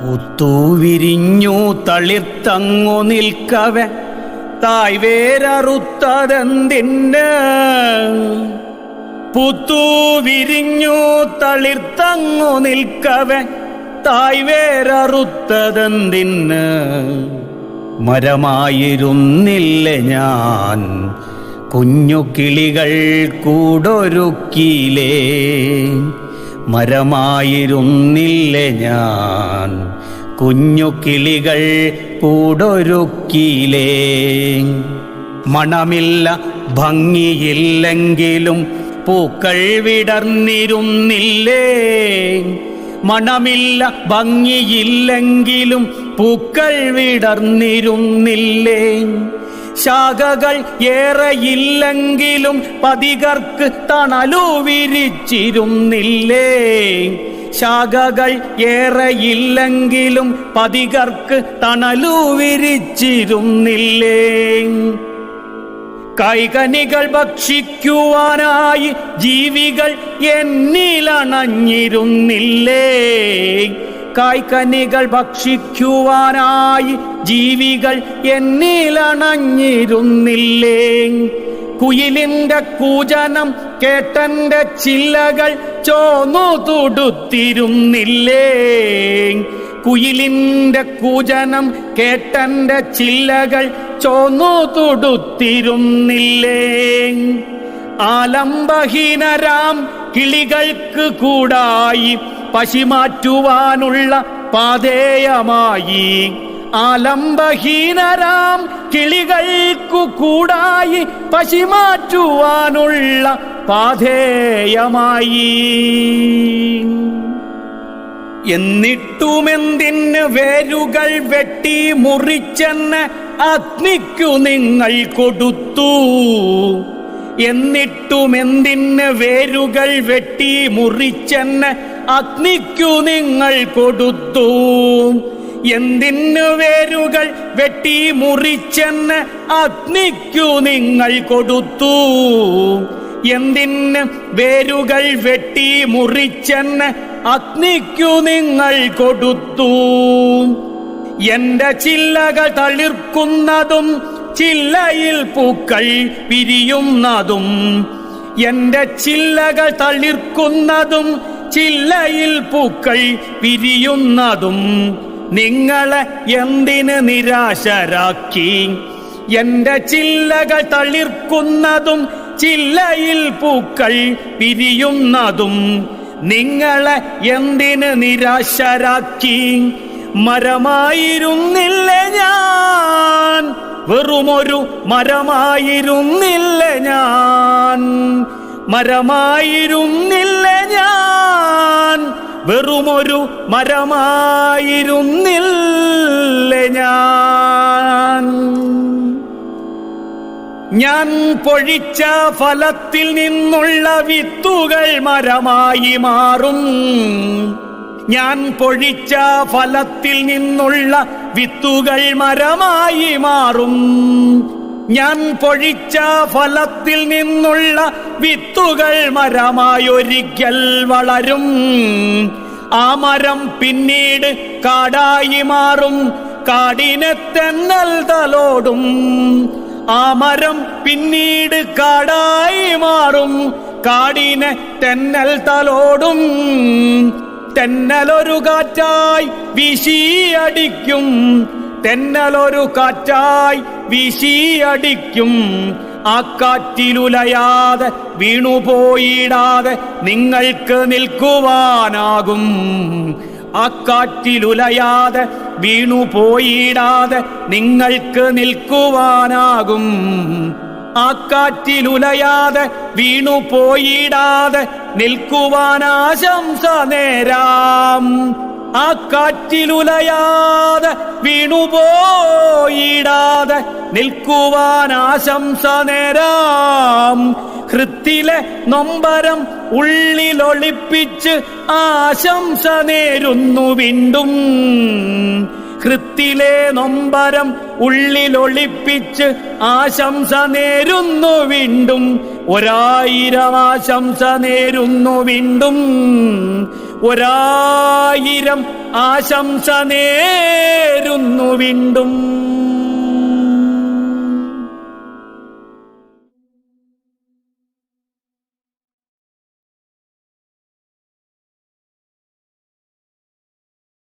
പുത്തൂവിരിഞ്ഞു തളിർത്തങ്ങു നിൽക്കവെ. തായ് വേരറുത്തതെന്തിന്? പുത്തുവിരിഞ്ഞു തളിർത്തങ്ങു നിൽക്കവെ. തായ് വേരറുത്തതെന്തിന്? മരമായിരുന്നില്ല ഞാൻ? കുഞ്ഞു കിളികൾ കൂടൊരുക്കിയിലേ മരമായിരുന്നില്ല ഞാൻ? കുഞ്ഞു കിളികൾ കൂടൊരുക്കിയിലേ മണമില്ല ഭംഗിയില്ലെങ്കിലും പൂക്കൾ വിടർന്നിരുന്നില്ലേ? മണമില്ല ഭംഗിയില്ലെങ്കിലും പൂക്കൾ വിടർന്നിരുന്നില്ലേ? ശാഖകൾ ഏറെയില്ലെങ്കിലും പതികർക്ക് തണലു വിരിച്ചിരുന്നില്ലേ? ശാഖകൾ ഏറെയില്ലെങ്കിലും പതികർക്ക് തണലു വിരിച്ചിരുന്നില്ലേ. കൈകനികൾ ഭക്ഷിക്കുവാനായി ജീവികൾ എന്നിലണഞ്ഞിരുന്നില്ലേ. കായ്കനികൾ ഭക്ഷിക്കുവാനായി ജീവികൾ എന്നിലണഞ്ഞിരുന്നില്ലേ. കുയിലിന്റെ കൂജനം കേട്ടന്റെ ചില്ലകൾ ചോന്നു തുടുത്തിരുന്നില്ലേ കുയിലിന്റെ കൂജനം കേട്ടന്റെ ചില്ലകൾ ചോന്നു തുടുത്തിരുന്നില്ലേ ആലംബഹീനരാം കിളികൾക്ക് കൂടായി പശിമാറ്റുവാനുള്ള പാതേയമായി. ആലംബഹീനരാം കിളികൾക്കു കൂടായി പശിമാറ്റുവാനുള്ള പാതേയമായി എന്നിട്ടുമെന്തിന് വേരുകൾ വെട്ടി മുറിച്ചെന്ന് അഗ്നിക്കു നിങ്ങൾ കൊടുത്തു. എന്നിട്ടുമെന്തിന് വേരുകൾ വെട്ടി മുറിച്ചെന്ന് അഗ്നിക്കു നിങ്ങൾ കൊടുത്തു. എന്തിന് വേരുകൾ വെട്ടി മുറിച്ചെന്ന് അഗ്നിക്കു നിങ്ങൾ കൊടുത്തു? എന്തിന് വേരുകൾ വെട്ടി മുറിച്ചെന്ന് അഗ്നിക്കു നിങ്ങൾ കൊടുത്തു? എന്റെ ചില്ലകൾ തളിർക്കുന്നതും ചില്ലയിൽ പൂക്കൾ പിരിയുന്നതും എന്റെ ചില്ലകൾ തളിർക്കുന്നതും ചില്ലയിൽ പൂക്കൾ പിരിയുന്നതും നിങ്ങളെ എന്തിന് നിരാശരാക്കി? എന്റെ ചില്ലകൾ തളിർക്കുന്നതും ചില്ലയിൽ പൂക്കൾ പിരിയുന്നതും നിങ്ങളെ എന്തിന് നിരാശരാക്കി? മരമായിരുന്നില്ല ഞാൻ? വെറുമൊരു മരമായിരുന്നില്ല ഞാൻ? മരമായിരുന്നില്ല ഞാൻ? വെറുമൊരു മരമായിരുന്നില്ല ഞാൻ? ഞാൻ പൊഴിച്ച ഫലത്തിൽ നിന്നുള്ള വിത്തുകൾ മരമായി മാറും. ഞാൻ പൊഴിച്ച ഫലത്തിൽ നിന്നുള്ള വിത്തുകൾ മരമായി മാറും. ഞാൻ പൊഴിച്ച ഫലത്തിൽ നിന്നുള്ള വിത്തുകൾ മരമായി ഒരിക്കൽ വളരും. ആ മരം പിന്നീട് കാടായി മാറും. കാടിനെ തെന്നൽ തലോടും. ആ മരം പിന്നീട് കാടായി മാറും. കാടിനെ തെന്നൽ തലോടും. തെന്നലൊരു കാറ്റായി വീശിയടിക്കും. തെന്നലൊരു കാറ്റായി വീശിയടിക്കും. ആ കാറ്റിലുലയാതെ വീണുപോയിടാതെ നിങ്ങൾക്ക് നിൽക്കുവാനാകും. ആ കാറ്റിലുലയാതെ വീണുപോയിടാതെ നിങ്ങൾക്ക് നിൽക്കുവാനാകും. ആ കാറ്റിലുലയാതെ വീണുപോയിടാതെ നിൽക്കുവാനാശംസ നേരാം. ആ കാറ്റിലുലയാതെ വീണുപോയിടാതെ നിൽക്കുവാൻ ആശംസ നേരാം. ഹൃത്തിലെ നൊമ്പരം ഉള്ളിലൊളിപ്പിച്ച് ആശംസ നേരുന്നു വീണ്ടും. ഹൃത്തിലെ നൊമ്പരം ഉള്ളിലൊളിപ്പിച്ച് ആശംസ നേരുന്നു വീണ്ടും. ഒരായിരം ആശംസ നേരുന്നു വീണ്ടും. ഒരായിരം ആശംസ നേരുന്നു വീണ്ടും.